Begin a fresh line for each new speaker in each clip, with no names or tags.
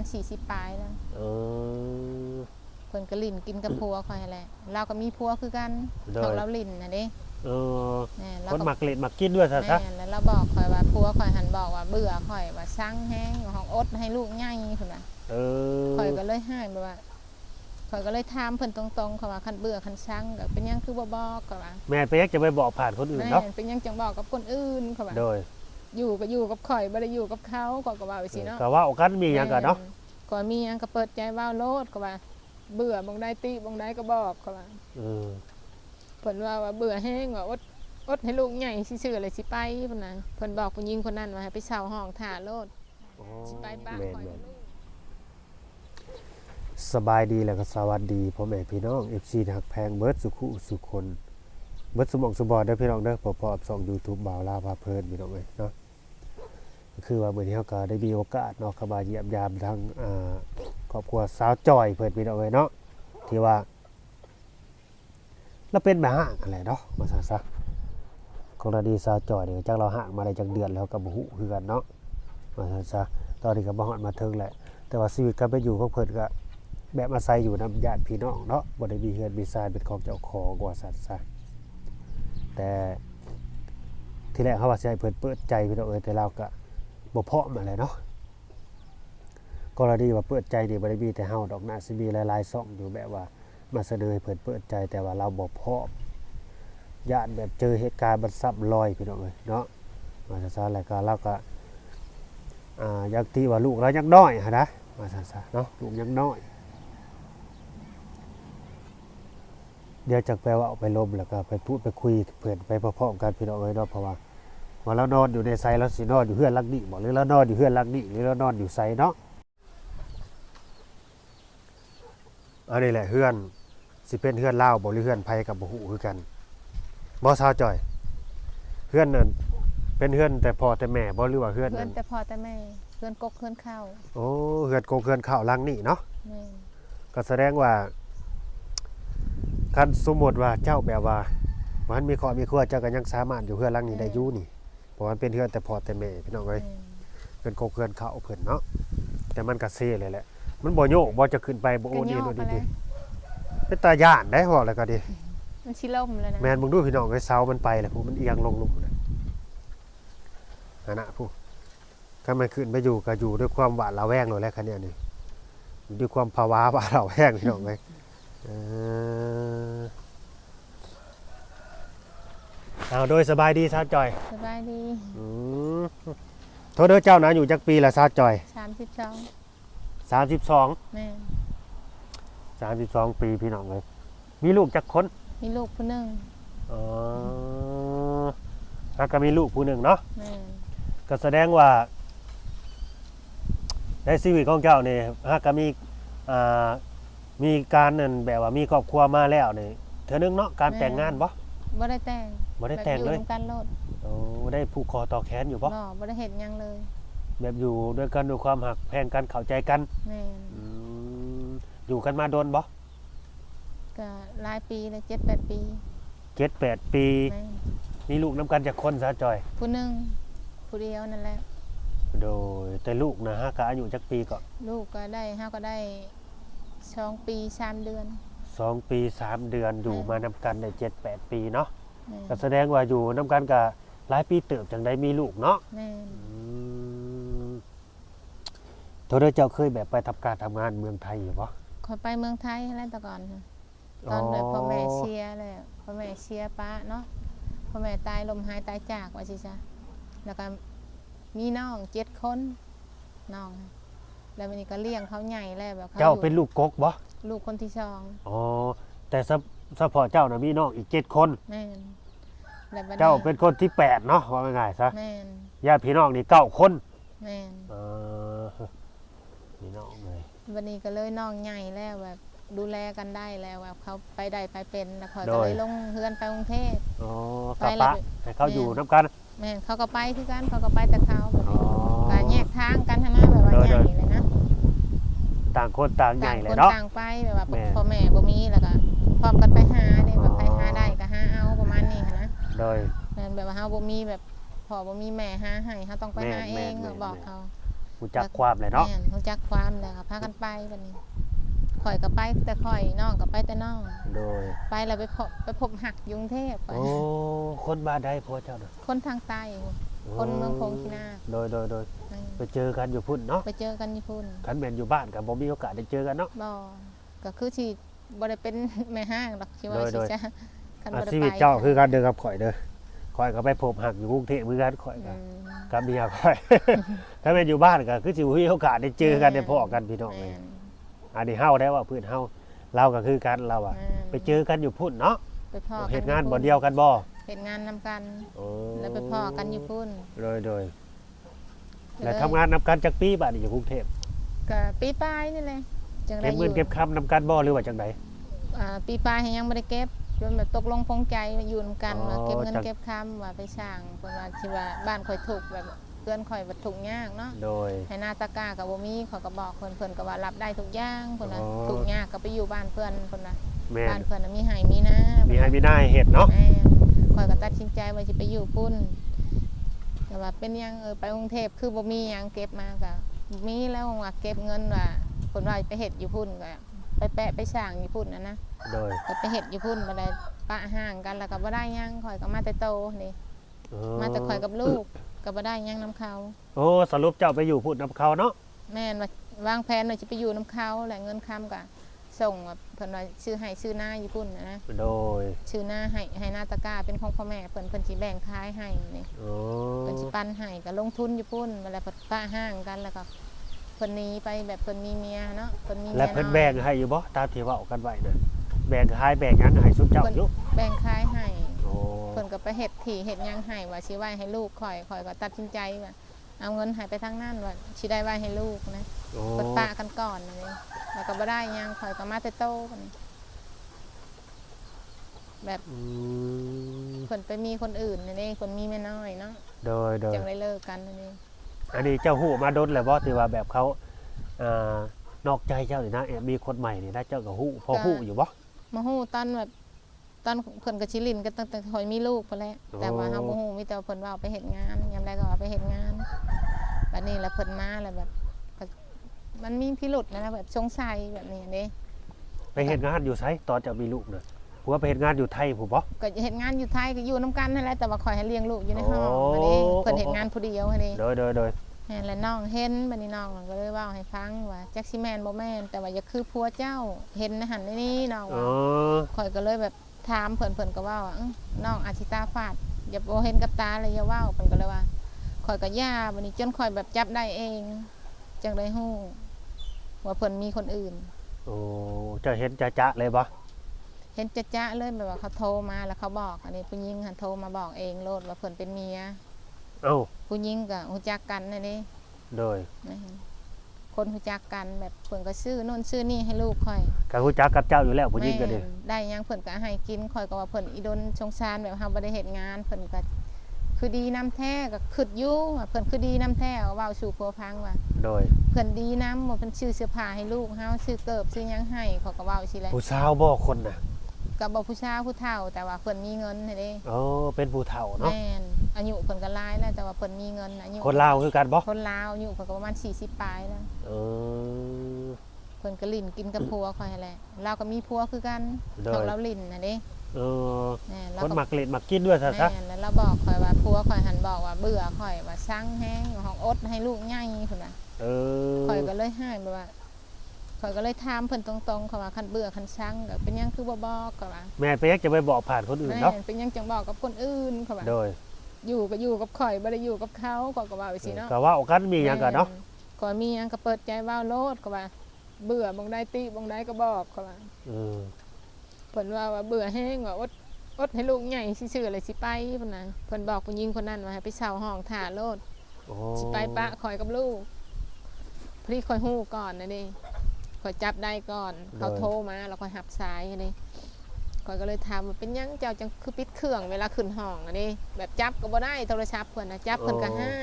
ณ40ปลายแล้ว
เออ
เพิ่นก็ลิ้นกินกับผัวข่อยแหละเราก็มีผัวคือกัน
โดย
ของเราลิ้นน่ะเด้
เออ
แม่เรา
คน
ก็
หมักเล็ดหมักกินด้วยซะซะ
แม่นแล้วเราบอกข่อยว่าผัวข่อยหันบอกว่าเบื่อข่อยว่าช่างแห้งของอดให้ลูกใหญ่พุ่นน่ะ
เออ
ข่อยก็เลยให้แบบว่าข่อยก็เลยถามเพิ่นตรงๆเขาว่าคันเบื่อคันช่างก็เป็นหยังคือบ่บอกก็ว่า
แม่ไปยักจะไปบอกผ่านคนอื่น
แม่
เนาะ
นเป็นหยังจังบอกกับคนอื่นเขาว่า
โดย
อยู่ก็อยู่กับข่อยบ่ได้อยู่กับเขาก็ก็ว่าไปสิเนาะ
ก็ว่าโอกันมีหยังกันเนาะ
แม่ก่อนมีหยังก็เปิดใจเว้าโลดก็ว่า เบื่อบ่งได้ติบ่งได้ก็บอกเขาว่า
เออ
เพิ่นว่าว่าเบื่อแห้งว่าอดอดให้ลูกใหญ่ซื่อๆเลยสิไปเพิ่นน่ะเพิ่นบอกผู้หญิงคนนั้นว่าให้ไปเช่าห้องท่าโลด
อ๋อ
สิไปบ้าน
แม่น
ข่อย
แม่น
ลูก
สบายดีแล้วก็สวัสดีพ่อแม่พี่น้อง FC หักแพงเบิร์ดสุขุสุคนเบิร์ดสมองสมบอดเด้อพี่น้องเด้อพอพอๆส่อง YouTube บ่าวลาพาเพลินพี่น้องเอ้ยเนาะก็ คือว่าเมื้อนี้เฮาก็ได้มีโอกาสเนาะเข้ามาเยี่ยมยามทางครอบครัวสาวจอยเพิ่นพี่น้องเอ้ยเนาะที่ว่าเราเป็นแม่ห้างอะไรเนาะมาซะซะกรณีสาวจอยเนี่ก็จักเราห่างมาได้จักเดือนแล้วก็บ่ฮู้คือกันเนาะมาซะซะตอนนี้ก็บ่ฮอดมาถึงแหละแต่ว่าชีวิตการไปอยู่ของเพิ่นก็แบบอาศัยอยู่นำญาติพี่น้องเนาะบ่ได้มีเฮือนมีทรายเป็นของเจ้าของกว่าสัตว์ซะแต่ที่แรกเขาว่าสิให้เพิ่นเปิดใจพี่น้องเอ้ยแต่เราก็ บ่เพร้อมอะไรเนาะกรณีว่าเปิดใจนี่บ่ได้มีแต่เฮาดอกนะสิมีหลายๆช่องอยู่แบบว่ามาเสนอให้เพิ่นเปิดใจแต่ว่าเราบ่เพร้อมญาติแบบเจอเหตุการณ์มันซ้ำรอยพี่น้องเอ้ยเนาะมาซะๆแล้วก็เราก็อ่าอยากตีว่าลูกเรายังน้อยฮะนะมาซะซะเนาะลูกยังน้อยเดี๋ยวจากแปลว่าเอาไปลมแล้วก็ไปพูดไปคุยเพื่อนไปพร้อมกันพี่น้องเอ้ยเนาะเพราะว่า ว่าเรานอนอยู่ในไซเราสินอนอยู่เฮือนหลังนี้บ่หรือเรานอนอยู่เฮือนหลังนี้หรือเรานอนอยู่ไซเนาะอันนี้แหละเฮือนสิเป็นเฮือนลาวบ่หรือเฮือนไผกับบ่ฮู้คือกันบ่ซาวจ่อยเฮือนนั่นเป็นเฮือนแต่พ่อแต่แม่บ่หรือว่าเฮือน
เพื่อ
นั่
น
น
แต่พอแต่แม่เพื่อนกกเพื่อนเข้า
โอ้เฮือนโกงเฮือนข้าวหลังนี้เนาะ
แม่น
ก็แสดงว่าคันสมมติว่าเจ้าแบบว่ามันมีครอบมีครัวเจ้าก็ยังสามารถอยู่เฮือนหลังนี้ได้อยู่นี่เพ ราะมันเป็นเฮือนแต่พอแต่แม่พี่น้องเอ้ย
แม่น
เฮือนโกงเฮือนข้าวเพิ่นเนาะแต่มันก็เซ่เลยแหละ มันบ่โยกบ่จะขึ้นไปบ่โอ
ก็
นี่
ย่อ
โน่น
ไป
นี่
เล
ดิ
ย
เป็นตาย่านได้บอกแล้วก็ดิ
มันชิล่มเลยนะ
แม่นมึงดูพี่น้องเอ้ยเสามันไปแหละผู้มันเอียงลงลงนะนั่นน่ะผู้ถ้ามันขึ้นไปอยู่ก็อยู่ด้วยความหวาดระแวงเลยแหละคันเนี้ยนี่อยู่ด้วยความภาวะหวาดระแวงพี่น้องเอ้ย เออเอาโดยสบายดีซาวจอย
สบายดี
อืมโทษเด้อเจ้านะอยู่จักปีละซาวจอย
32
32
แม่น
32ปีพี่น้องเลยมีลูกจักคน
มีลูกผู้หนึง
อ๋อแล้วก็มีลูกผู้หนึ่งเนาะ
แม่น
ก็แสดงว่า ในชีวิตของเจ้านี่ฮะก็มีอ่ามีการนั่นแบบว่ามีครอบครัวมาแล้วนี่เธอนึงเนาะการแต่งงานบ่
บ่ได้แต่ง
บ่ได้แต่งเลย
แบบอยู่นำกันโลด
โอ้ได้ผูกคอต่อแขนอยู่บ่
บ่บ่ได้เฮ็ดหยังเลย
แบบอยู่ด้วยกันด้วยความหักแพงกันเข้าใจกัน
แม่น
อืมอยู่กันมาโดนบ่
ก็หลายปีเลย7-8ปี
เจ็ดแปดปี
แม่น
มีลูกน้ำกันจากคนซะจอย
ผู้หนึงผู้เดียวนั่นแหละ
โดยแต่ลูกนะฮะก็อายุจักปีก็
ลูกก็ได้เฮาก็ได้สองปีสามเดือน
สองปีสามเดือนอยู่
อืม
มานำกันได้เจ็ดแปดปีเนาะ
แม่น
ก็แสดงว่าอยู่น้ำกันกับหลายปีเติบจังได้มีลูกเนาะ
แม่น
อืมโทษเด้อเจ้าเคยแบบไปทำการทำงานเมืองไทยอยู่ปะ
ขอยไปเมืองไทยแล้วแต่ก่อนค่ะตอนแบบพ่อแม่เชียร์เลยพ่อแม่เชียร์ป้าเนาะพ่อแม่ตายลมหายตายจากว่าสิจ้ะแล้วก็มีน้องเจ็ดคนน้องค่ะแล้ววันนี้ก็เลี้ยงเขาใหญ่แล้วแบบข
เจ้า
อยู่
เป็นลูกกกบ่
ลูกคนที่สอง
อ๋อแต่สะสะพอเจ้านะมีน้องอีกเจ็ดคน
แม่น แล้วบัด
เจ้าเป็นคนที่แปดเนาะว่าง่ายๆซะ
แม่น
ญาติพี่น้องนี่เก้าคน
แม่น
เออมีน้องเลย
วันนี้ก็เลยน้องใหญ่แล้วแบบดูแลกันได้แล้วแบบเขาไปได้ไปเป็นแล้วเขาก็เลยลงเฮือนไปกรุงเทพ
อ๋อ
ไป
กับ
แล้ว
ปะให้เขาอยู่น้ำกัน
แม่นเขาก็ไปที่กันเขาก็ไปแต่เขาแบบ
อ๋อ
ก็แยกทางกันทนะแบบว่า
โดย
ใหญ่เลยนะ
ต่างคนต่างใหญ่
ต่าง
เล
ค
ย
น
เนาะ
ต่างไปแบบว่า
แม่
พ่อแม่บ่มีแล้วก็พร้อมกันไปหาเนี่ยแบบ
อ๋อ
ไป
โดย
แม่นแบบว่าเฮาบ่มีแบบพ่อบ่มีแม่หาให้เฮาต้องไปหา
แม่น
เอง
แม่น
ก็บอก
แม่น
เขา
รู้จักความเลยเนาะ
แม่นรู้จักความแล้วก็พากันไปบัดนี้ข่อยก็ไปแต่ข่อยน้องก็ไปแต่น้อง
โดย
ไปแล้วไปพบไปพบหักอยกรุงเทพไป
โอ้คนบ้านใดพ่อเจ้าน่ะ
คนทางใต้ คนเมืองโคงคีนา
โดยโดยโดย
แม่น
ไปเจอกันอยู่พุ่นเนาะ
ไปเจอกันญี่ปุ่น
คันแม่นอยู่บ้านก็บ่มีโอกาสได้เจอกันเนาะ
บ่ก็คือสิบ่ได้เป็นแม่ห้างดอกคิดว่า
โดย
สิ
โดย
จะ คัน
อะ
บ่ได้
ชี
ไป
วิตเจ้าคือกันเด้อกับข่อยเด้อข่อยก็ไปพบหักอยู่กรุงเทพเหมือนกันข่อยก็
อืม
กับเมียข่อย ถ้าแม่นอยู่บ้านก็คือสิบ่มีโอกาสได้เจอกันได้พ้อกันพี่น้อง
แม่
เลย
น
อันนี้เฮาได้ว่าพื้นเฮาเราก็คือกันเราอะ
แม่น
ไปเจอกันอยู่พุ่นเนาะ
ไปพ่อ
เฮ็ด
กั
งาน
ญี่
บ่
ปุ่
เดียวกันบ่
เฮ็ดงานนํกัน
โอ้
แล้วไปพ่อกันญี่ปุ่น
โดยโดยแล้วทำงานนำกันจักปีบัดนี้อยู่กรุงเทพ
ก็ปีปลายนี่แหละจังได้
เก็บ
อ
เงิน
ยู่
เก็บคำนำกันบ่หรือว่าจังได
อ่าปีปลายให้ยังบ่ได้เก็บ จนแบบตกลงปลงใจว่าอยู่นํกัน
อ๋อ
ว่าเก็บเงิน
จัง
เก็บคำว่าไปสร้างเพิ่นว่าสิว่าบ้านข่อยถูกข์แบบเพื่อนข่อยบ่ทุกข์ยากเนาะ
โดย
ให้หน้าตะกร้าก็บ่มีเขาก็บอกเพิ่นเพิ่นก็ว่ารับได้ทุกอย่างเพิ่นน่ะ
อ๋อ
ทุกข์ยากก็ไปอยู่บ้านเพิ่นเพิ่นน่ะ
แม่
บ้านนเพิ่นน่ะมีไห้มีนา
มีให้มีหน้าให้เฮ็ดเนาะ
แม่ข่อยก็ตัดสินใจว่าสิไปอยู่พุ่นแต่ว่าเป็นหยังเออไปกรุงเทพคือบ่มีหยังเก็บมาก็บ่มีแล้วว่าเก็บเงินว่าเพิ่นว่าไปเฮ็ดอยู่พุ่นก็ ไปแปะไปสร้างอยู่พุ่นน่ะนะ
โดย
ก็ไปเฮ็ดอยู่พุ่นบ่ได้ปะห่างกันแล้วก็บ่ได้หยังข่อยก็มาแต่โตนี่
อ๋อ
มาแต่ข่อยกับลูกก็บ่ได้หยังนํเขา
โอ้สรุปเจ้าไปอยู่พุ่นนำเขาเนาะ
แม่นว่าวางแผนว่าจะไปอยู่น้ำเขาแหละเงินคำก็ส่งว่าเพิ่นว่าซื้อให้ซื้อหน้าญี่ปุ่นนะนะ
โดย
ซื้อหน้าให้ให้หน้าตะกร้าเป็นของพ่อแม่เพิ่นเพิ่นสิแบ่งขายให้นี่
โอ้
เพิ่นสิปันให้ก็ลงทุนญี่ปุ่นเวลาเพิ่นป้าห้างกันแล้วก็ เพิ่นหนีไปแบบเพิ่นมีเมียเนาะเพิ่นมีเมีย
และเพิ่น
อย
แบ่งให้อยู่บ่ตามที่เว้ากันไว้น่ะแบ่งขายแบ่งหยังให้สุเจ้าอยู่
แบ่งขายให้
โอ้
เพิ่นก็ไปเฮ็ดที่เฮ็ดหยังให้ว่าสิไว้ให้ลูกข่อยข่อยก็ตัดสินใจว่าเอาเงินให้ไปทางนั้นว่าสิได้ไว้ให้ลูกนะ
โอ้
เปิดปะกันก่อนเลยแล้วก็บ่ได้หยังข่อยก็มาแต่โตกันแบบ
อืม
เพิ่นไปมีคนอื่นนี่เด้เพิ่นมีแม่น้อยเนาะ
โดยโดย
จังได้เลิกกันนั่นเอง
อันนี้เจ้าหูมาดนแล้วบ่ที่ว่าแบบเขาอ่านอกใจเจ้านี่นะแอบมีคนใหม่นี่นะเจ้าก็ฮู้พอฮู้อยู่บ่
มาฮู้ตอนแบบตอนเพิ่นก็สิลิ้นกันตั้งแต่ข่อยมีลูกพุ่นแหละ
โอ้
แต่ว่าเฮาบ่ฮู้มีแต่ว่าเพิ่นว่าเอาไปเฮ็ดงานยามใดก็ว่าไปเฮ็ดงานบัดนี้แล้วเพิ่นมาแล้วแบบก็มันมีพิรุษนะแบบสงสัยแบบนี้เด้
ไปเฮ็ดงานอยู่ไสตอนเจะมีลูกน่ะ ผัวไปเฮ็ดงานอยู่ไทยผู้บ่
ก็เฮ็ดงานอยู่ไทยก็อยู่นํกันนั่นแหละแต่ว่าข่อยให้เลี้ยงลูกอยู่ในห้อง
โอ้
อันนี้เพิ่นเฮ็ดงานผู้เดียวอันนี้
โดยโดยโดย
แม่นและน้องเห็นบัดนี้น้องก็เลยเว้าให้ฟังว่าจักสิแม่นบ่แม่นแต่ว่าอย่าคือผัวเจ้าเห็นในหันในนี้น้อง
อ๋
ว่า
อ
ข่อยก็เลยแบบถามเพิ่นเพิ่นก็เว้าว่าอื้อน้องอาชิตาฟาด อย่าบ่เห็นกับตาเลยอย่าเว้าเพิ่นก็เลยว่าข่อยก็ย่าบัดนี้จนข่อยแบบจับได้เอง จังได้ฮู้ว่าเพิ่นมีคนอื่น
โอ้เจ้าเห็นจะๆเลยบ่
เห็นจะๆเลยแบบว่าเขาโทรมาแล้วเขาบอก อันนี้ผู้หญิงหันโทรมาบอกเองโลดว่าเพิ่นเป็นเมีย
เอ้า
ผู้หญิงก็รู้จักกันนั่นนี่
โดย
นะฮะคนรู้จักกันแบบเพิ่นก็ซื้อนู่นซื้อนี่ให้ลูกข่อย
ก็ฮู้จักกับเจ้าอยู่แล้วผู้หญิงก็ดี
แม่นได้หยังเพิ่นก็ให้กินข่อยก็ว่าเพิ่นอีดนสงสารแบบเฮาบ่ได้เฮ็ดงานเพิ่นก็คือดีน้ำแท้ก็คิดอยู่ว่าเพิ่นคือดีน้ำแท้ว่าเว้าสู่ผัวพังว่า
โดย
เพิ่นดีน้ำว่าเพิ่นซื้อเสื้อผ้าให้ลูกเฮาซื้อเกิบซื้อหยังให้เขาก็เว้าสิแหละ
ผู้สาวบ่คนน่ะ
ก็บ่ผู้ชายผู้เฒ่า แต่ว่าเพิ่นมีเงินให้เด้
โอ้เป็นผู้เฒ่าเนาะ
แม่นอายุเพิ่นก็หลายแล้วแต่ว่าเพิ่นมีเงินอายุ
คนลาวคือกันบ่
คนลาวอายุเพิ่นก็ประมาณ40ปลายแล้ว
เออ
เพิ่นก็ลิ้นกินกับผัวข่อยนั่นแหละเราก็มีผัวคือกัน
โดย
ของเราลิ้นน่ะเด้
เออ
แม่นเรา
คน
ก็
มักเล่นมักกินด้วยซะซะ
แม่นแล้วเราบอกข่อยว่าผัวข่อยหันบอกว่าเบื่อข่อยว่าสั่งแห้งของอดให้ลูกใหญ่พุ่นน่ะ
เออ
ข่อยก็เลยให้แบบว่า ข่อยก็เลยถามเพิ่นตรงๆเขาว่าคันเบื่อคันสั่งก็เป็นหยังคือบ่บอกก็ว่า
แม่ไปยักจะไปบอกผ่านคนอื่น
แม่
เนาะ
นเป็นหยังจังบอกกับคนอื่นเขาว่า
โดย
อยู่ก็อยู่กับข่อยบ่ได้อยู่กับเขาข่อยก็ว่าไปสิเนาะ
ก็ว่ากันมีหยังกันเนาะ
แม่ข่อยมีหยังก็เปิดใจเว้าโลดเขาว่า เบื่อบ่งได้ติบ่งได้ก็บอกเขาว่า
เออ
เพิ่นว่าว่าเบื่อแห้งว่าอดอดให้ลูกใหญ่ซื่อๆเลยสิไปเพิ่นน่ะเพิ่นบอกผู้หญิงคนนั้นว่าให้ไปเช่าห้องท่าโลด
โอ้
สิไปปะคอยกับลูกพอดีคอยหู้ก่อนนะนี่ คอยจับได้ก่อน เขาโทรมาแล้วคอยหับสายอันนี้คอยก็เลยถามว่าเป็นหยังเจ้าจังคือปิดเครื่องเวลาขึ้นห้องอันนี้แบบจับก็บ่ได้โทรศัพท์เพิ่นนะจับเพิ่นก็ให้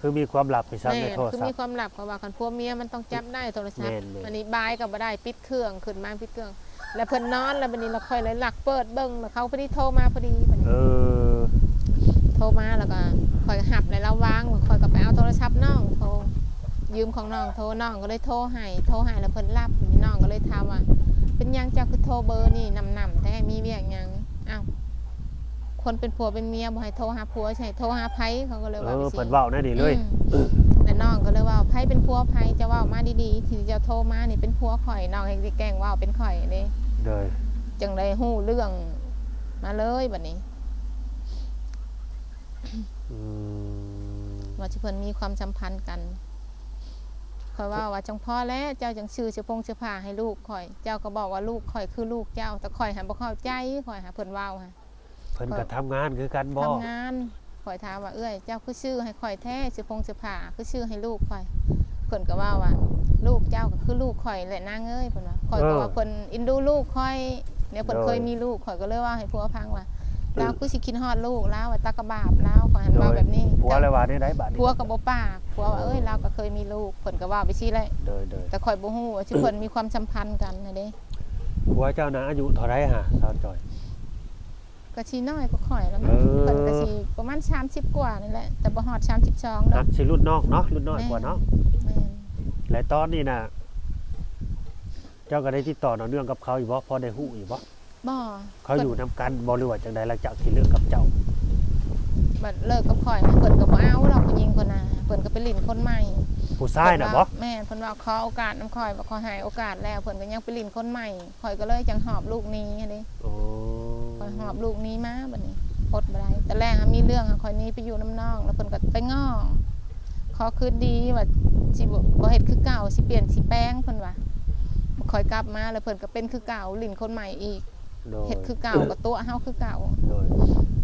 คือมีความลับไปซ้ำ
แม่
ใน
น
โทร
คือ
ศัพ
มี
ท์
ความลับเพราะว่าคันพวกเมียมันต้องจับได้โทรศัพท์
แม่นเลย
อันนี้บายก็บ่ได้ปิดเครื่องขึ้นมาปิดเครื่อง แล้วเพิ่นนอนแล้วบัดนี้เราค่อยเลยหลักเปิดเบิ่งแล้วเขาพอดีโทรมาพอดีบัดนี้
เออ
โทรมาแล้วก็คอยหับแล้วเราวางคอยก็ไปเอาโทรศัพท์น้องโทร ยืมของน้องโทรน้องก็เลยโทรให้โทรให้แล้วเพิ่นรับน้องก็เลยถามว่าเป็นหยังเจ้าคือโทรเบอร์นี่นำนำแต่มีเรียกหยังอ้าวคนเป็นผัวเป็นเมียบ่ให้โทรหาผัวใช่โทรหาไผเขาก็เลย
เอ
ว่า
อ
ไปสิ
เพิ่นเว้าแน่นี่เลย
อืมแต่น้องก็เลยว่าไผเป็นผัวไผจะเว้ามาดีๆที่จะโทรมานี่เป็นผัวข่อยน้องเฮงสิแกล้งเว้าเป็นข่อยนี่
โดย
จังได้ฮู้เรื่องมาเลยบัดนี้
อืม
ว่าสิเพิ่นมีความสัมพันธ์กัน ข่อยว่าว่าจังพ่อแล้วเจ้าจังชื่อเสื้อพงเสื้อผ้าให้ลูกข่อย เจ้าก็บอกว่าลูกข่อยคือลูกเจ้า แต่ข่อยหันบ่เข้าใจข่อยหาเพิ่นเว้าฮะ
เพิ่นก็ทำงานคือกันบ่
ทำงานข่อยถามว่าเอ้ยเจ้าคือชื่อให้ข่อยแท้เสื้อพงเสื้อผ้าคือชื่อให้ลูกข่อยเพิ่นก็ว่าว่าลูกเจ้าก็คือลูกข่อยแหละนางเอ้ยเพิ่นว่าข่อยก็ว่าเพิ่นอินดูลูกข่อยเนี่ยเพิ่นเคยมีลูกข่อยก็เลยว่าให้ผัวพังว่า เราคือสิคิดฮอดลูกแล้วว่าตากระบาบแล้วข่อยหัน
โด
เว้ายแบบนี้
ผัวเลยว่าได้ได้บัดนี้
ผัวกับบ่ปากผัวว่าเอ้ยเราก็เคยมีลูกเพิ่นก็ว่าไปซี่แหละ
โดยโดย
แต่ข่อยบ่ฮู้ว่าชื่อเพิ่นมีความสัมพันธ์กันนะเด้
ผัวเจ้านะอายุเท่าไรฮะสาวจอย
ก็สิน้อยกว่าข่อยแล้วมั้ง
เออ
เพิ่นก็สิประมาณ30กว่านี่แหละแต่บ่ฮอด32ด
นั
อก
กสิรุ่นนอกเนาะรุ่นน้อยกว่าเนาะ
แม่น
และตอนนี้น่ะ เจ้าก็ได้ติดต่อต่อเนื่องกับเขาอยู่บ่พอได้ฮู้อยู่บ่
บ่
เขาอยู่นํกันบ่หรือว่าจังใดหลังจากที่เลิกกับเจ้า
บัดเลิกกับข่อยนะเพิ่นก็บ่เอาดอกผู้หญิงคนน่ะเพิ่นก็ไปลิ้นคนใหม่
ผู้ชายน่ะบ่
เพิ่ว่าแม่นเพิ่นว่าขอโอกาสนํข่อยว่าขอให้โอกาสแล้วเพิ่นก็ยังไปลิ้นคนใหม่ข่อยก็เลยจังหอบลูกหนี้เด้
โอ้
ข่อยหอบลูกหนี้มาบัดนี้อดบ่ได้แต่แรกอะมีเรื่องอะข่อยหนี้ไปอยู่น้ำน้องแล้วเพิ่นก็ไปง้อขอคืนดีว่าสิบ่บ่เฮ็ดคือเก่าสิเปลี่ยนสิแปลงเพิ่นว่าข่อยกลับมาแล้วเพิ่นก็เป็นคือเก่าลิ้นคนใหม่อีก
โดย
เฮ็ดคือเก่าก็ตัวเฮาคือเก่า
โดย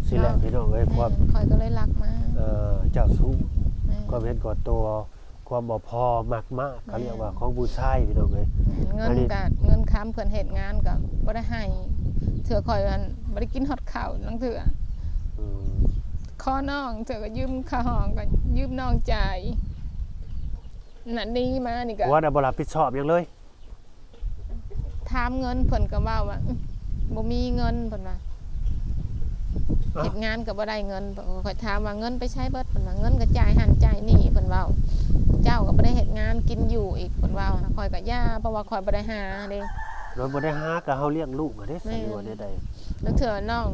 สิแหละพี่น้องเอ้ยความ
แม่นข่อยก็เลยรักมา
เอ่อเจ้าสู้
แม่น
ความเห็นก่อตัว ความบ่พอมากมากเขาเรียกว่าของผู้ชายพี่น้องเอ้ย
เงิ
อั
น
นนี้
กะเงินค้ำเพิ่นเฮ็ดงานก็บ่ได้ให้เถื่อข่อยมันบ่ได้กินฮอดข้าวนังเถื่อ
อืม
ขอน้องเถื่อก็ยืมค่าห้องก็ยืมน้องจ่ายนั่นนี่มานี่ก็
ผัวน่ะบ่รับผิดชอบหยังเลย
ถามเงินเพิ่นก็เว้าว่าอื้อ บ่มีเงินเพิ่นว่า
อ้าว
เฮ็ดงานก็บ่ได้เงินข่อยถามว่าเงินไปใช้เบิดเพิ่นว่าเงินก็จ่ายหันจ่ายนี่เพิ่นเว้าเจ้าก็บ่ได้เฮ็ดงานกินอยู่อีกเพิ่นเว้าข่อยก็ย่าเพราะว่าข่อยบ่ได้หาเด้
โดยบ่ได้หาก็เฮาเลี้ยงลูกอะเด้
แม่
สิว่าได้ใด
แล้วเถื่อน้อง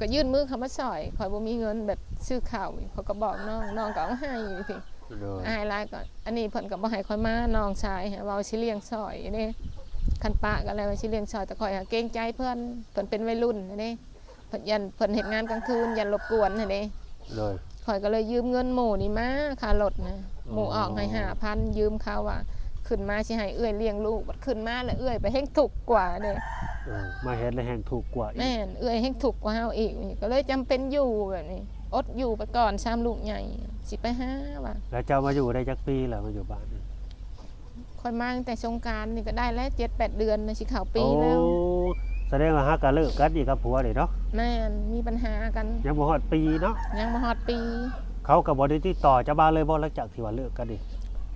ก็ยื่นมือเข้ามาซอยข่อยบ่มีเงินแบบซื้อข้าวอีกเขาก็บอกน้องน้องก็เอาให้อยู่พี่
โดย
อายหลายก็อันนี้เพิ่นก็บ่ให้ข่อยมาน้องชายฮะเว้าสิเลี้ยงซอยเด้ คันปะกันแล้วว่าสิเลี้ยงซอยแต่ข่อยหาเกรงใจเพิ่นเพิ่นเป็นวัยรุ่นเด้เพิ่นยันเพิ่นเฮ็ดงานกลางคืนยันรบกวนเด้
โดย
ข่อยก็เลยยืมเงินหมู่นี่มาค่ารถนะหมู่
อ๋อ
ออกให้5,000ยืมเขาว่า ขึ้นมาสิให้เอื้อยเลี้ยงลูกบัดขึ้นมาแล้วเอื้อยไปเฮ็งทุกข์กว่าเด้
เออมาเฮ็ดแล้วแฮงถูกกว่าอีก
แม่นเอื้อยแห้งถูกกว่าเฮาอีกนี่ก็เลยจำเป็นอยู่แบบนี้อดอยู่ไปก่อนซ้ำลูกใหญ่สิไปหาว่า
แล้วเจ้ามาอยู่ได้จักปีแล้วมาอยู่บ้านนี่
คอยมาตั้งแต่สงกรารนี่ก็ได้แล้วเจ็ดแปดเดือนนะสิเข้าปีแล้ว
โอ้แสดงว่าฮักก็เลิกกันอีกกับผัวนี่เนาะ
แม่นมีปัญหากัน
ยังบ่ฮอดปีเนาะ
ยังมาฮอดปี
เขาก็บ่ได้ติดต่อเจ้าบ้านเลยบ่หลังจากที่ว่าเลิกกันนี่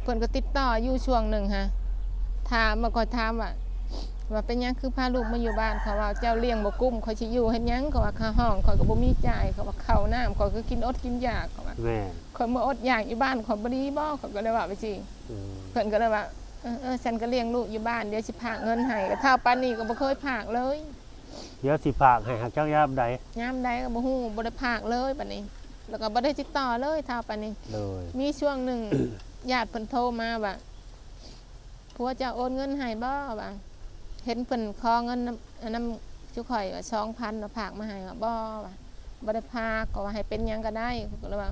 เพิ่นก็ติดต่ออยู่ช่วงหนึ่งฮะถามมาก่อนถามว่าว่าเป็นหยังคือพาลูกมาอยู่บ้านเขาว่าเจ้าเลี้ยงบ่กุ้มเขาสิอยู่เฮ็ดหยังเขาว่าค่าห้องเขาก็บ่มีจ่ายเขาว่าข้าวน้ำเขาก็กินอดกินอยากเขาว่า
แม่
คนมาอดอยากอยู่บ้านเขาบ่ดีบ่เขาก็เลยว่าไปสิ
อืม
เพิ่นก็เลยว่า เออเออฉันก็เลี้ยงลูกอยู่บ้านเดี๋ยวสิพากเงินให้ก็เท่าปานนี้ก็บ่เคยพากเลย
เดี๋ยวสิฝากให้ฮักเจ้ายามใด
ยามใดก็บ่ฮู้บ่ได้พากเลยปานนี้ แล้วก็บ่ได้ติดต่อเลยเท่าปานนี้
เลย
มีช่วงหนึ่ง ญาติเพิ่นโทรมาว่าผัวจะโอนเงินให้บ่ว่าเห็นเพิ่นขอเงินนำนำจุข่อยว่า2,000น่ะพากมาให้ว่าบ่ว่าบ่ได้พากก็ว่าให้เป็นหยังก็ได้ก็เลยว่า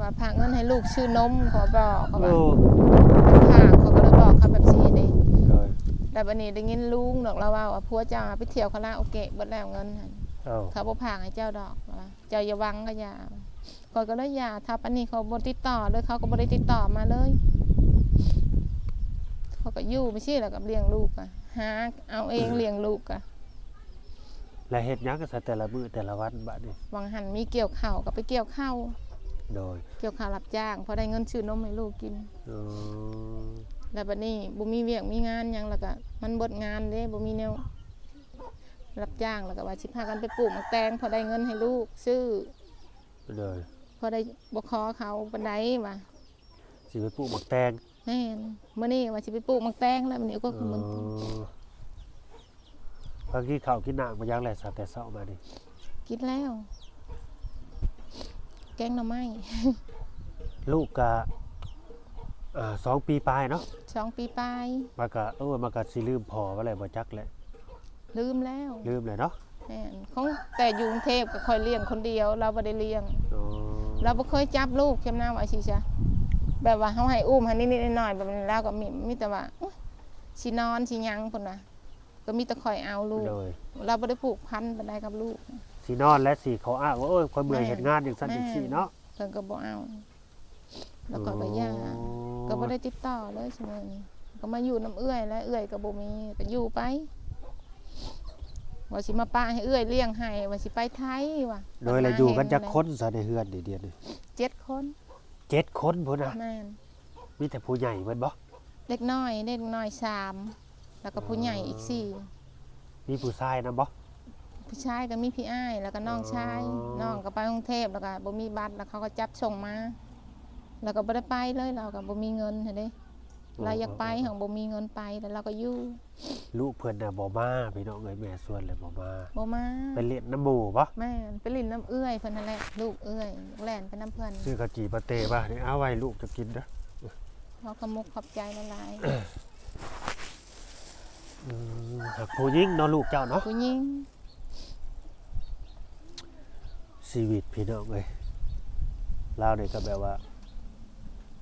ว่าพากเงินให้ลูกชื่อนมขอบอกเขา
โอ้
ว่าพากเขาก็เลยบอกเขาแบบนี้เด้
เลย
แต่วันนี้ได้ยินลุงดอกเราว่าว่าผัวเจ้าไปเที่ยวคาราโอเกะเบิดแล้วเงินหั่น
เอ้า
เขาบ่พากให้เจ้าดอกว่าเจ้าอย่าหวังก็อย่าก่อนก็เลยอย่าถ้าปานนี้เขาบ่ติดต่อเลยเขาก็บ่ได้ติดต่อมาเลย เขาก็อยู่ไม่ใช่แล้วกับเลี้ยงลูกอะหาเอาเองเลี้ยงลูกอะ
แล้วเฮ็ดหยังก็ซะแต่ละมื้อแต่ละวันบัดนี้
วังหันมีเกี่ยวข้าวก็ไปเกี่ยวข้าว
โดย
เกี่ยวข้าวรับจ้างพอได้เงินซื้อนมให้ลูกกิน
เออ
แล้วบัดนี้บ่มีเวียกมีงานหยังแล้วก็มันเบิดงานเด้บ่มีแนวรับจ้างแล้วก็ว่าสิพากันไปปลูกมะแตงพอได้เงินให้ลูกซื้อ
เลย
พอได้บ่ขอเขาปานใดว่า
สิไปปลูกหมักแตง
แม่นมื้อนี้ว่าสิไปปลูกมักแตงแล้วมื้อนี้ก็คือมัน
เพิ่งกินข้าวกินน้ำมายังแหละซะแต่เช้ามานี่
กินแล้ว แกงหน่อไม้
ลูกก็อ่าสองปีปลายเนาะ
สองปีปลาย
มันก็เออมันก็สิลืมพอว่าอะไรบ่จักแหละ
ลืมแล้ว
ลืมเลยเนาะ
แม่นของแต่อยู่กรุงเทพก็คอยเลี้ยงคนเดียว เราบ่ได้เลี้ยง
อ๋อ
เราบ่เคยจับลูกเข้มน้ำว่าสิจ้ะแบบว่าเฮาให้อุ้มให้นิดๆหน่อยๆแบบนี้แล้วก็มีมีแต่ว่าอุ๊ยสินอนสิหยังพุ่นน่ะก็มีแต่คอยเอาลูก
เลย
เราบ่ได้ผูกพันปานใดกับลูก
สีนอนและสีเขาอ้างว่าโอ้ยคนเบื่อ
แม่
เห็นงานอย่างสั้นอย่างสี่เนาะ
เพิ่นก็บ่เอา แล้วก็ก็ย่าก็บ่ได้ติดต่อเลยชั่วโมงนี้ก็มาอยู่น้ำเอื้อยแล้วเอื้อยก็บ่มีก็อยู่ไปว่าสิมาป้าให้เอื้อยเลี้ยงให้ว่าสิไปไทยว่ะ
โดยเราอยู่กันจะคนซะในเฮือนนี่เดียวนี่
เจ็ดคน
เจ็ดคนพุ่นนะ
แม่น
มีแต่ผู้ใหญ่เพิ่นบ่
เด็กน้อยเด็กน้อยสามแล้วก็ผู้ใหญ่อีกสี่
มีผู้ชายนํบ่
ผู้ชายก็มีพี่อ้ายแล้วก็น้องชาย
อ๋อ
น้องก็ไปกรุงเทพแล้วก็บ่มีบัตรแล้วเขาก็จับส่งมา แล้วก็บ่ได้ไปเลยเราก็บ่มีเงินเห็นเด้เราอยากไปหังบ่มีเงินไปแล้วเราก็อยู่
ลูกเพิ่นน่ะบ่มาพี่น้องเอ้ยแม่ส่วนเลยบ่มา
บ่มา
ไปเล่นน้ำหมู่บ่
แม่นไปลิ้นน้ำเอื้อยเพิ่นนั่นแหละลูกเอื้อยแล่นไปน้ำเพิ่น
ซื้อข้าวจีปาเต้บ่นี่เอาไว้ลูกจะกินเด้อ
เขาขมุกขอบใจละลาย
อืมหักผู้หญิงเนาะลูกเจ้าเนาะ
ผู้หญิง
ชีวิตพี่น้องเอ้ยลาวนี่ก็แบบว่า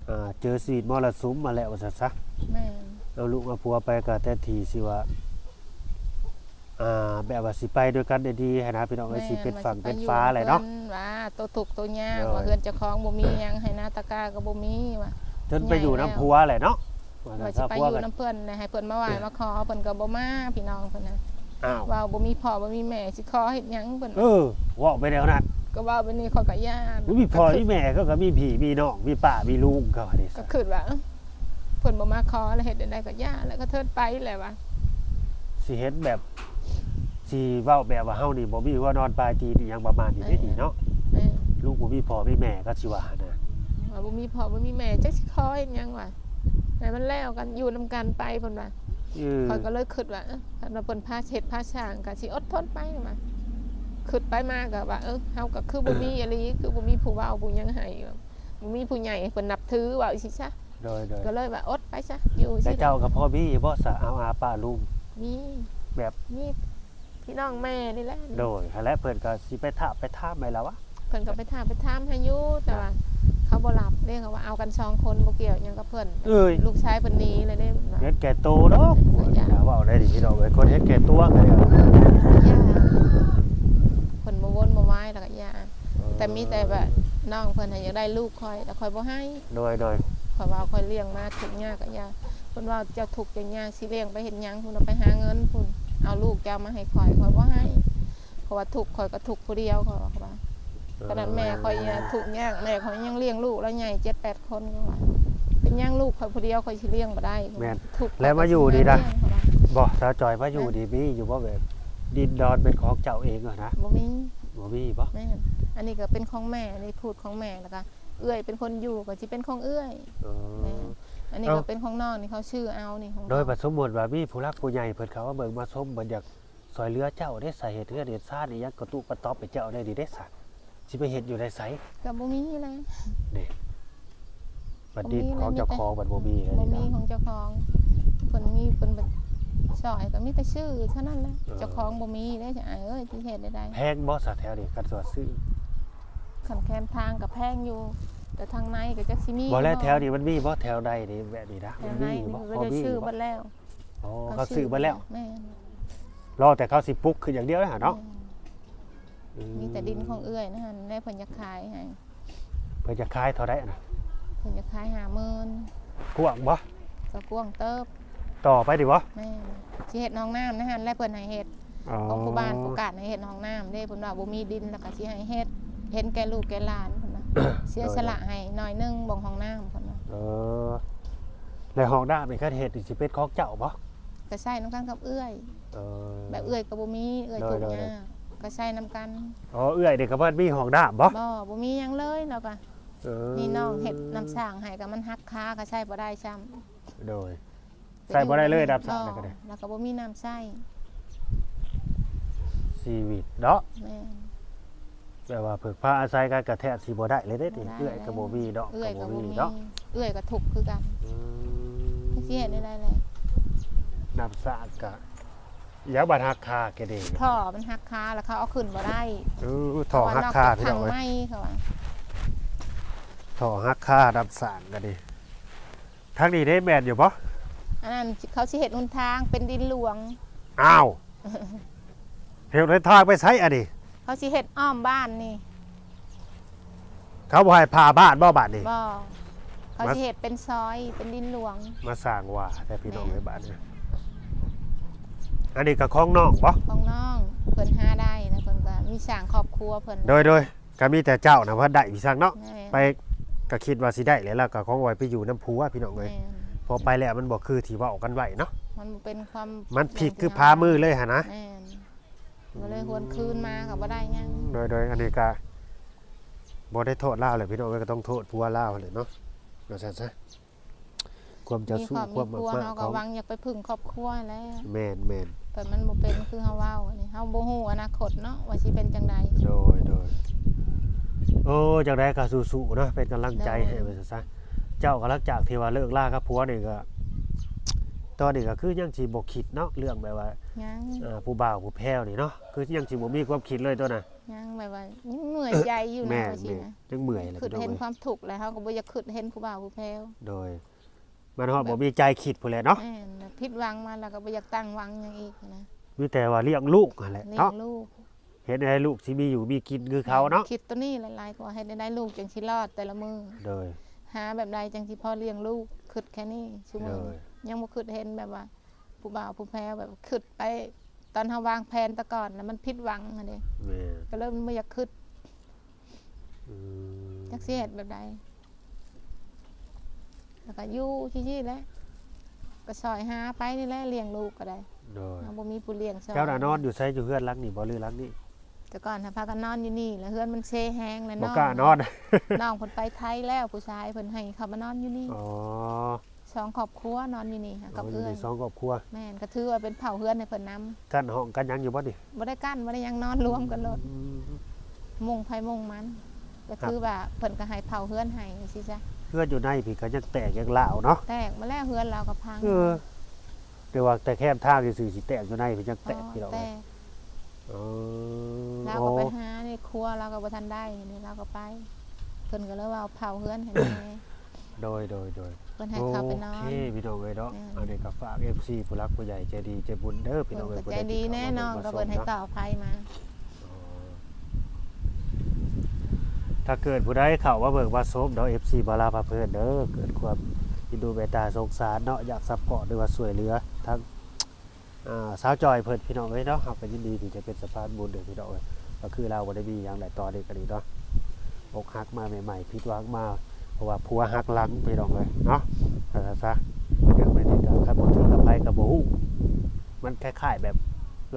อ่าเจอชีวิตมรสุมมาแล้วว่าซั่นซะ
แม่น
เอาลูกเอาผัวไปก็แต่ทีสิว่าอ่าแบบว่าสิไปด้วยกันได้ดีให้นะพี่น้องเอ้ยสิเป็นฝั่งเป็นฟ้าอะไรเนาะ
พิ่ว่าตัวถูกตัวยาก
โดย
ว่าเฮือนเจ้าของบ่มีหยังให้หน้าตะกร้าก็บ่มีว่า
จนไปอยู่น้ำผัวแหละเนาะว่า
ว่า
แต่
สิ
ถ้า
ไป
ผัว
อยู่
กัน
น้ำเพิ่นน่ะให้เพิ่นมาไหว้มาขอเพิ่นก็บ่มาพี่น้องเพิ่นน่ะ
อ้าว
ว่าบ่มีพ่อบ่มีแม่สิขอเฮ็ดหยังเพิ่น
เออว่าไปแล้วนั้น
ก็ว่าไปนี่เขาก็ย่าน
บ่มีพ่อมีแม่ก็ก็มีพี่มีน้องมีป้ามีลุงก็ว่าได้
ก็
ซะ
คิดว่าเอ้อเพิ่นบ่มาขอแล้วเฮ็ดได้ก็ย่านแล้วก็เทิดไปแหละว่า
สิเฮ็ดแบบสิเว้าแบบว่าเฮานี่บ่มีหัวนอนปลายตีนอีหยังประมาณนี้ได้ดีเนาะ
แม่
ลูกบ่มีพ่อมีแม่ก็สิว่านะ
ว่าบ่มีพ่อบ่มีแม่จักสิขอเฮ็ดหยังว่าให้มันแล้วกันอยู่นํกันไปเพิ่นว่า
เออ
ข้อยก็เลยคิดว่าเอ้อถ้าเราเพิ่นพาเฮ็ดพาสร้างก็สิอดทนไปมา คิดไปมาก็ว่าเออเฮาก็คือบ่มีอีหลีคือบ่มีผู้เว้าผู้หยังให้แบบบ่มีผู้ใหญ่ให้เพิ่นนับถือว่าสิซะ
โดยโดย
ก็เลยว่าอดไปซะอยู่
แต่
สิ
เจ้ากับพ่อมีบ่สะเอาอาป้าลุง
มี
แบบ
มีพี่น้องแม่นี่แหละ
โดยหั้นแหละเพิ่นก็สิไปถามไปถามไปแล้ววะ
เพิ่นก็ไปถามไปถามให้อยู่แต่ว่าเขาบ่รับเรียกว่าเอากันสองคนบ่เกี่ยวหยังกับเพิ่น
เอ้ย
ลูกชายเพิ่นหนี้เลยเด้ว่า
เฮ็ดแก่โตเนาะอย่าเว้าได้ดิพี่น้องเอ้ยคนเฮ็ดแก่ตัวก็เด้อ
ย่าเพิ่นบ่วนบ่วาย แล้วก็ย่าแต่มีแต่ว่าน้องเพิ่นให้อยากได้ลูกคอยแต่คอยบ่ให้
โดยโดย
คอยว่าคอยเลี้ยงมาทุกข์ยากก็ย่าเพิ่นว่าเจ้าทุกข์จังยากสิเลี้ยงไปเฮ็ดหยังพุ่นเอาไปหาเงินพุ่นเอาลูกเจ้ามาให้คอยคอยบ่ให้เพราะว่าทุกข์คอยก็ทุกข์ผู้เดียวเขาว่าขนาดแม่คอยเนี่ยถูกข์ยากแม่คอยยังเลี้ยงลูกแล้วใหญ่เจ็ดแปดคนก็ว่าเป็นย่างลูกคอยผู้เดียวคอยสิเลี้ยงบ่ได้
แม่น
ถูกข์
แล้วมาอยู่ดีนะ
เลี้ยงเขาว่า
บ่สาวจอยมาอยู่ดีมีอยู่บ่แบบดินดอนเป็นของเจ้าเองเหรอนะ
บ่มี
บ่มีบ่
แม่นอันนี้ก็เป็นของแม่อันนี้พูดของแม่แล้วก็เอื้อยเป็นคนอยู่ก็สิเป็นของเอื้อย
เอ
แม่
อ
อันนี้
เอ้า
ก็เป็นของน้องนี่เขาชื่อเอานี่ของน้อง
โดยประสมมุติว่ามีผู้รักผู้ใหญ่เพิ่นเขาว่าเบิ่งมาชมเบิ่งอยากซอยเรือเจ้าได้สาเหตุเรือเด็ดซ่านอีหยังกระตุกกระต๊อบไปเจ้าได้ดีได้สักสิไปเฮ็ดอยู่ในไส
ก็บ่มีเลย
บัดดิน
บ่มี
ของเจ้าของบัดบ่มีเลย
บ่
นี่
มี
เนาะ
ของเจ้าของเพิ่นมีเพิ่นเป็น ซอยก็มีแต่ชื่อเท่านั้นแหละ
เออ
เจ้าของบ่มีได้จะอายเอ้ยที่เฮ็ดได้ได้
แพงบ่สาแถวนี่กันสวดซื้อ
ขันแคมทางกับแพงอยู่ แต่ทางในก็จะซิมี
บ่แล้วแถวนี้มันมีบ่แถวใดนี่แบบนี้นะ
แถ
มัน
วใน
มี
นี่
บ่
ก็
พอ
จะ
มี
ชื่อ
บ่
บัดแล้ว
อ๋อเขาซื้อมาแล้ว
แม่น
รอแต่เขาสิปลุกคืออย่างเดียวนะเนาะ
แม่นมีแต่ดินของเอื้อยนะฮะแม่เพิ่นจะขายให้
เพิ่นจะขายเท่าใดน่ะ
เพิ่นจะขายหาหมื่น
กว้างบ่
ก็กว้างเติบ
ต่อไปดิบ่
แม่นสิเฮ็ดห้องน้ำนะฮะและเพิ่นให้เฮ็ด
อ๋อ
ของผู้บ้านผู้กาศให้เฮ็ดห้องน้ำเด้เพิ่นว่าบ่มีดินแล้วก็สิให้เฮ็ดเห็นแก่ลูกแก่หลานเพิ่นว่าเสียสละให้หน่อยหนึงบ่งห้องน้ำเพิ่นว่า
เออแล้วห้องน้ำนี่ก็เฮ็ดนี่สิเป็นของเจ้าบ่
ก็ใช้น้ำกันกับเอื้อย
เออ
แบบเอื้อยก็บ่มีเอื้อยทุก
โด
อยย่างก็ใช้น้ำกัน
อ๋อเอื้อยเด็กก็เพิ่นมีห้องน้ำบ่
บ่บ่มีหยังเลยแล้วก็
เออ
นี่น้องเฮ็ดน้ำสร้างให้ก็มันหักค้าก็ใช้บ่ได้ซ้ำ
โดย ใส่บ่ได้เลยน้ำสร้างแล้วก็ได้
แล้วก็บ่มีน้ำใช้
ชีวิตเนาะ
แม่น
แปลว่าเพิกผ้าอาศัยกันกระแทกสิบ่ได้เลยเด้ติ
บ่ได้
เอื้อยก็บ่มีดอก
เอื้อย
ก็
ก็
บ่
บ่
มี
มี
เนาะ
เอื้อยก็ทุกข์คือกัน
อืม
สิเฮ็ดได้ได้เลย
น้ำสะกะอยากบัดหักคาแกเด้
ท่อมันหักค้าแล้วเขาเอาขึ้นบ่ได้
เออถ่อหักคาพี่
ทา
น้องเอ้ย
งไม้เขาว่า
ถ่อหักคาน้ำสางกันดิทางนี้ได้แม่นอยู่บ่
อันนั้นเขาสิเฮ็ดหนทางเป็นดินหลวง
อ้าวเฮ็ดให้ทางไปใช้อันนี้
เขาสิเฮ็ดอ้อมบ้านนี่
เขาบ่ให้พาบ้านบ่บ้านนี่
บ่เขา
มา
สิเฮ็ดเป็นซอยเป็นดินหลวง
มาสร้างว่าแต่พี่น้องเอ้ยบ้านนี่อันนี้ก็ของน้องบ่
ของน้องเพิ่นหาได้นะเพิ่นก็มีสร้างครอบครัวเพิ่น
โดยโดยก็มีแต่เจ้านะว่าได้พี่ซักเนาะ
แม่น
ไปก็คิดว่าสิได้แล้วล่ะก็ของไว้ไปอยู่น้ำผัวพี่น้องเอ้ย
แม่น
พ อไปแล้วมันบ่คือที่เว้ากันไว้เนาะ
มันบ่เป็นความ
มันผิดคือพามือเลยหั่นนะ
แม่นก็เลยหวนคืนมาก็บ่ได้หยัง
โดยโดยอันนี้ก็บ่ได้โทษลาวเลยพี่น้องเอ้ยก็ต้องโทษผัวลาวเลยเนาะว่าซั่นซะความเจะ
มี
สู้
ครอบ
ค
มี
วาม
ครัว
มาก
เฮา
ๆ
ก็
ของ
หวังอยากไปพึ่งครอบครัวแล้ว
แม่นแม่น
แต่มันบ่เป็นคือเฮาเว้าอันนี้เฮาบ่ฮู้อนาคตเนาะว่าสิเป็นจังใด
โดยโดยโอ้จังไดก็สู้ๆเนาะเป็นกำลังใจให้ไปซะ เจ้าก็หลังจากที่ว่าเลิกลากับผัวนี่ก็ตอนนี้ก็คือยังสิบ่คิดเนาะเรื่องแบบว่า
ยัง
เอ่อผู้บ่าวผู้แพ้วนี่เนาะคือยังสิบ่มีความคิดเลยตัวน่ะ
ยังแบบว่ายังเหนื่อยใจอยู่นะ
แม่
ว่าสิ
แม่
นะ
ยังเมื่อยเลย
คิด
พี่น้อง
เห็น
เอ้ย
ความทุกข์แล้วเฮาก็บ่อยากคิดเห็นผู้บ่าวผู้แพ้ว
โดย มันฮอดบ่มีใจคิดพุ่นแหละเนาะ
แม่นผิดหวังมาแล้วก็บ่อยากตั้งหวังหยังอีกนะ
มีแต่ว่าเลี้ยงลูกนั่นแหละ
เลี้ย
เนาะ
งลูก
เห็นให้ลูกสิมีอยู่มีกินคือเขาเนาะ
คิดตัวนี้หลายๆก็ให้ได้ได้ลูกจังสิรอดแต่ละมื้อ
โดย
หาแบบใดจังสิพอเลี้ยงลูกคิดแค่นี้ซุ
โด
มื้อยยังบ่คิดเห็นแบบว่า ผู้บ่าวผู้แพ้วแบบคิดไป ตอนเฮาวางแผนแต่ก่อนแล้วมันผิดหวังอันนี้
แม่
ก็เริ่มบ่อยากคิด
อืม
จักสิเฮ็ดแบบใดแล้วก็อยู่ที่ๆแหล้วก็ซอยหาไปนี่แหละเลี้ยงลูกก็ได้
โดย
เฮาบ่มีผู้เลี้ยงซอย
เจ้าน่ะนอนอยู่ไสอยู่เฮือนหลังนี่บ่หรือหลังนี่
แต่ก่อนถ้าพากันนอนอยู่นี่แล้วเฮือนมันเซแห้งแล้ว
บ่
น้อง
กล้านอน
น้องเพิ่นไปไทยแล้วผู้ชายเพิ่นให้เขามานอนอยู่นี่
อ๋อ
สองครอบครัวนอนอยู่นี่ค่ะกับ
เอาอยู่
เอื้อ
ใน
ย
สองครอบครัว
แม่นก็ถือว่าเป็นเผ่าเฮือนให้เพิ่นนํ
กันห้องกันหยังอยู่บ่นี่
บ่ได้กั้นบ่ได้หยังนอนรวมกันโลด
อืม
มุงไผมุงมันก็คือว่าเพิ่นก็ให้เผาเฮือนให้สิจ้ะ
เฮือนอยู่ในพี่ก็ยังแตกยังลาวเนาะ
แตกมาแล้วเฮือนเราก็พัง
เออเดี๋ยวว่าแต่แคมทางซื่อๆสิแตกอยู่ในพี่ยังแตกพี่น้อง
แต
เอ้ย
ก
อ๋อ
เราก็ไปหาในครัวเราก็บ่ทันได้นี่เราก็ไปเพิ่นก็เลยว่าเอาเผาเฮือนให้แม่
โดยโดยโดย
เพิ่นให้เข้าไปนอ
โอนเคพี่น้องเอ้ยเนาะ
อืม
อันนี้ก็ฝาก FC ผู้รักผู้ใหญ่ใจดีใจบุญเด้อพี่
เพิ่
น้อง
น
เอ้ย
ก็
ผู้
ใจ
ใด
ดี
ที่
แน่
เข้ามาน
อน
มา
ก็
ส่
เพิ่
ง
นให้
เนาะ
ต่อภัยมา
อ๋อถ้าเกิดผู้ใดเข้ามาเบิกว่าซบเนาะ FC บาลาพาเพิ่นเด้อเกิดความอินดูเมตตาสงสารเนาะอยากซัพพอร์ตหรือว่าช่วยเหลือทั้งอ่าสาวจอยเพิ่นพี่น้องเอ้ยเนาะเฮาก็ยินดีที่จะเป็นสะพานบุญเด้อพี่น้องเอ้ย ก็คือเราบ่ได้มีหยังหลายต่อนี้ก็ดีเนาะอกหักมาใหม่ๆผิดหวังมา เพราะว่าผัวหักหลังพี่น้องเอ้ยเนาะเอาซะซะเรื่องไม่ได้ก็ครับบ่ถือกับไผก็บ่ฮู้มันคล้ายๆแบบ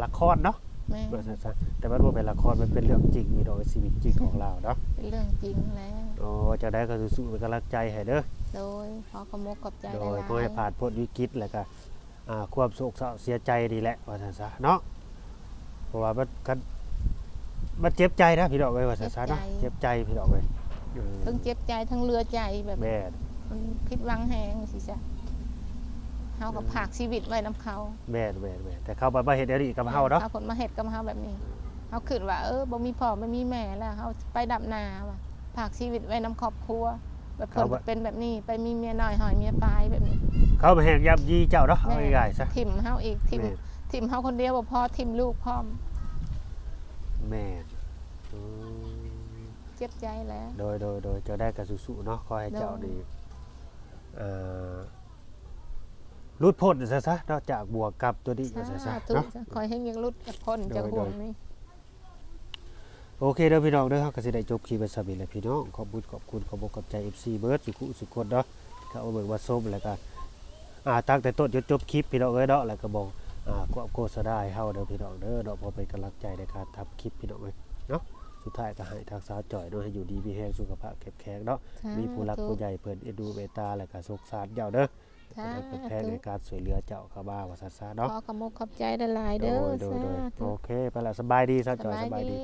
ละครเนาะ
แม่
ว่าซะๆแต่มันบ่เป็นละครมันเป็นเรื่องจริงพี่น้องชีวิตจริงของเราเนาะ
เป็นเรื่องจริงแล้ว
โอ้จะได้ก็สู้ๆเป็นกำลังใจให้เด้อ
โดยขอขอบมกขอบใจ
โด
ห
ย
ลาย
เพื่อให้ผ่านพ้นวิกฤตแล้วก็อ่าความโศกเศร้าเสียใจดีแหละว่าซั่นซะเนาะเพราะว่ามันกัน มันเจ็บใจนะพี่น้องเอ้ยว่าซั่นซะเนาะเจ็บใจพี่น้องเอ้ยเออ
ทั้งเจ็บใจทั้งเลือใจแบบ
แม่น
มันผิดหวังแหงสิจ้ะเฮากับผากชีวิตไว้น้ำเขา
แม่นแม่นแม่นแต่เข้ามาบ่เฮ็ดอันนี้กับเฮาเนาะ
เอาผลมาเฮ็ดกับเฮาแบบนี้เฮาคิดว่าเออบ่มีพ่อไม่มีแม่แล้วเฮาไปดับนาว่ะผากชีวิตไว้น้ำครอบครัวแบบเพิ่นก็เป็นแบบนี้ไปมีเมียน้อยหอยเมียปลายแบบนี้
เขามาแหกย่ำยีเจ้าเนาะเอาง่ายๆซะ
ทิ่มเฮาอีกทิ่ม
แม่น
ทิ่มเฮาคนเดียวบ่พอทิ่มลูกพร้อม
แม่นอืม
เจ็บใจแล้ว
โดยโดยโดยเจะได้กับสุๆเนาะขอให้เจ้า
โดย
ดีเอ่อรุดพ้นซะซะนอกจากบวกกับตัวนี้ซะซะ
สาธุ
เนาะ
คอยให้ยังรุดจากพ้นจาก
โดย
ห่วง
โดย
นี้
โอเคเด้อพี่น้องเด้อครับก็สิได้จบคลิปไปสำเร็จแล้วพี่น้องขอบคุณขอบคุณขอบอกขอบใจ FC เบิร์ดสุขุสุขคนเนาะที่เขาเอาเบิกว่าส้มแล้วก็อ่าตั้งแต่ต้นจนจบคลิปพี่น้องเอ้ยเนาะแล้วก็บอก อ่าความโฆษณาให้เฮาเด้อพี่น้องเด้อเนาะเพอเป็นกำลังใจในการทำคลิปพี่น้องเอ้ยเนาะสุดท้ายก็ให้ทางสาวจ่อยเนาะให้อยู่ดีมีแรงสุขภาพแข็งแรงเนาะมีผู้รักผู้ใหญ่เพิ่นเอ็นดูเมตตาและก็สงสารเจ้าเด้อ
สา
เพิ่นเป็นแพทย์
ธุ
ในการช่วยเหลือเจ้าเข้าบ้าว่าซั่นซะ
ข
เนาะ
อกระมกขอบใจหลายๆ
โด
เด้อย
โดยโดย
สาธุ
โอเคไปละสบายดีสาว
ส
จ่อย
บาย
สบายดี
ดี